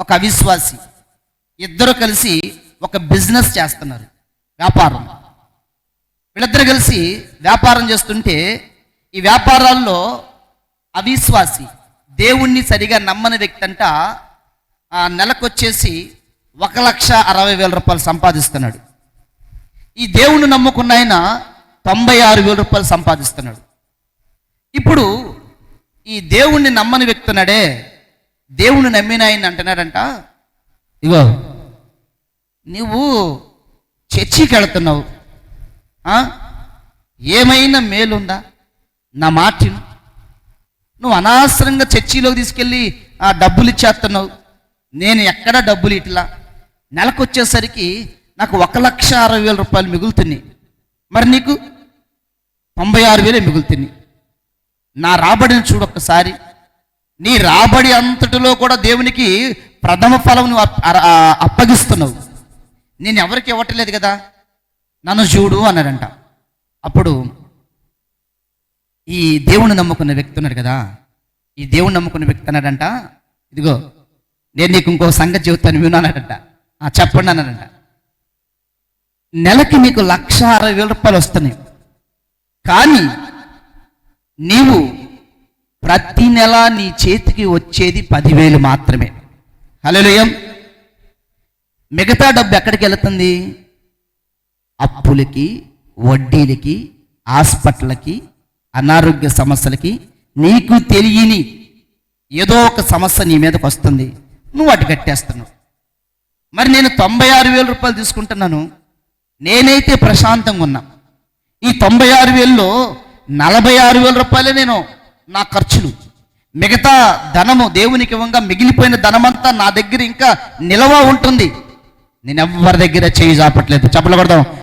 ఒక అవిశ్వాసి. ఇద్దరు కలిసి ఒక బిజినెస్ చేస్తున్నారు వ్యాపారం. వీళ్ళిద్దరు కలిసి వ్యాపారం చేస్తుంటే ఈ వ్యాపారాల్లో అవిశ్వాసి దేవుణ్ణి సరిగా నమ్మని వ్యక్తి అంట ఆ నెలకొచ్చేసి ఒక లక్ష అరవై వేల రూపాయలు సంపాదిస్తున్నాడు. ఈ దేవుణ్ణి నమ్ముకున్న ఆయన తొంభై ఆరు వేల రూపాయలు సంపాదిస్తున్నాడు. ఇప్పుడు ఈ దేవుణ్ణి నమ్మని వ్యక్తి దేవుని దేవుణ్ణి నమ్మిన ఆయన అంటున్నాడంట ఇగో నువ్వు చర్చికి వెళుతున్నావు. ఏమైనా మేలుందా? నా మాటిను. నువ్వు అనవసరంగా చర్చిలోకి తీసుకెళ్ళి ఆ డబ్బులు ఇచ్చేస్తున్నావు. నేను ఎక్కడ డబ్బులు ఇట్లా? నెలకు వచ్చేసరికి నాకు ఒక లక్ష అరవై వేల రూపాయలు మిగులుతున్నాయి. మరి నీకు? తొంభై ఆరు వేలే మిగులుతున్నాయి. నా రాబడిని చూడొక్కసారి నీ రాబడి అంతటిలో కూడా దేవునికి ప్రథమ ఫలం నువ్వు అప్- అప్పగిస్తున్నావు. నేను ఎవరికి ఇవ్వట్లేదు కదా? నన్ను చూడు అన్నాడంట. అప్పుడు ఈ దేవుని నమ్ముకున్న వ్యక్తి ఉన్నాడు కదా? ఈ దేవుని నమ్ముకున్న వ్యక్తి అన్నాడంట ఇదిగో నేను నీకు ఇంకో సంగతి చెబుతాను విన్నానంట చెప్పండి అన్నాడంట. నెలకి నీకు లక్ష అరవై వేల రూపాయలు వస్తున్నాయి. కానీ నీవు ప్రతి నెల నీ చేతికి వచ్చేది పదివేలు మాత్రమే. హలోయం మిగతా డబ్బు ఎక్కడికి వెళుతుంది? అప్పులకి వడ్డీలకి హాస్పిటల్కి అనారోగ్య సమస్యలకి. నీకు తెలియని ఏదో ఒక సమస్య నీ మీదకి వస్తుంది. నువ్వు అటు కట్టేస్తున్నావు. మరి నేను తొంభై ఆరు వేల రూపాయలు తీసుకుంటున్నాను. నేనైతే ప్రశాంతంగా ఉన్నా. ఈ తొంభై ఆరు వేలలో నలభై ఆరు వేల రూపాయలే నేను నా ఖర్చులు. మిగతా ధనము దేవునికి ఇవ్వంగా మిగిలిపోయిన ధనమంతా నా దగ్గర ఇంకా నిలవ ఉంటుంది. నేను ఎవరి దగ్గర చేయి చాపట్లేదు. చెప్పలు కొడదాం.